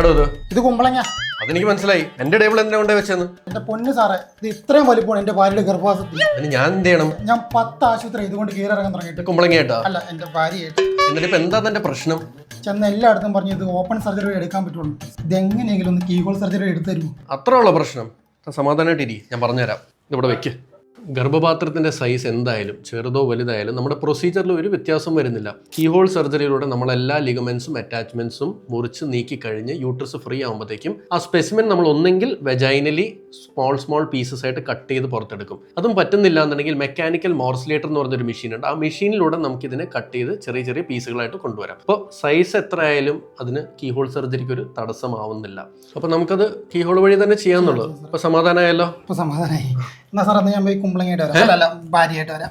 എന്താടോ ഇത്? ഇത് കുമ്പളങ്ങ അതെനിക്ക് മനസ്സിലായി. എന്റെ ടേബിൾ എന്തിനാ കൊണ്ടേ വെച്ചെന്ന്? എന്റെ പൊന്ന് സാറേ ഇത് ഇത്രയും വലിപ്പമാണ് എന്റെ ഭാര്യയുടെ ഗർഭവാസത്തിൽ അതിന് ഞാൻ എന്ത് ചെയ്യണം? ഞാൻ പത്ത് ആശുപത്രി ഇതുകൊണ്ട് കീറിറങ്ങാൻ തുടങ്ങിയിട്ട്. ഇത് കുമ്പളങ്ങയായിട്ടാ? അല്ല എന്റെ ഭാര്യയായിട്ട്. എന്നിട്ട് ഇപ്പൊ എന്താ തന്റെ പ്രശ്നം? ചെന്ന എല്ലായിടത്തും പറഞ്ഞു ഇത് ഓപ്പൺ സർജറി എടുക്കാൻ പറ്റുള്ളൂ. ഇത് എങ്ങനെയെങ്കിലും ഒന്ന് കീഹോൾ സർജറി എടുത്തു തരുമോ? അത്ര ഉള്ള പ്രശ്നം? സമാധാനമായിട്ടിരി ഞാൻ പറഞ്ഞുതരാം. ഇതിവിടെ വെക്ക്. ഗർഭപാത്രത്തിന്റെ സൈസ് എന്തായാലും ചെറുതോ വലുതായാലും നമ്മുടെ പ്രൊസീജിയറിൽ ഒരു വ്യത്യാസം വരുന്നില്ല. കീഹോൾ സർജറിയിലൂടെ നമ്മൾ എല്ലാ അറ്റാച്ച്മെൻസും അറ്റാച്ച്മെന്റ്സും മുറിച്ച് നീക്കി കഴിഞ്ഞ് യൂട്രസ് ഫ്രീ ആകുമ്പോഴത്തേക്കും ആ സ്പെസിമെൻ നമ്മൾ ഒന്നെങ്കിൽ വെജൈനലി സ്മോൾ സ്മോൾ പീസസ് ആയിട്ട് കട്ട് ചെയ്ത് പുറത്തെടുക്കും. അതും പറ്റുന്നില്ല എന്നുണ്ടെങ്കിൽ മെക്കാനിക്കൽ മോർസിലേറ്റർ എന്ന് പറഞ്ഞൊരു മെഷീൻ ഉണ്ട്. ആ മെഷീനിലൂടെ നമുക്കിതിനെ കട്ട് ചെയ്ത് ചെറിയ ചെറിയ പീസുകളായിട്ട് കൊണ്ടുവരാം. അപ്പോൾ സൈസ് എത്ര ആയാലും അതിന് കീഹോൾ സർജറിക്ക് ഒരു തടസ്സമാവുന്നില്ല. അപ്പോൾ നമുക്കത് കീഹോൾ വഴി തന്നെ ചെയ്യാന്നുള്ളൂ. അപ്പോൾ സമാധാനമായല്ലോ അപ്പോൾ സമാധാനമായി എന്നാ സാർ ഞാൻ പോയി കുമ്പളങ്ങയായിട്ട് വരാം. അല്ല ഭാര്യയായിട്ട് വരാം.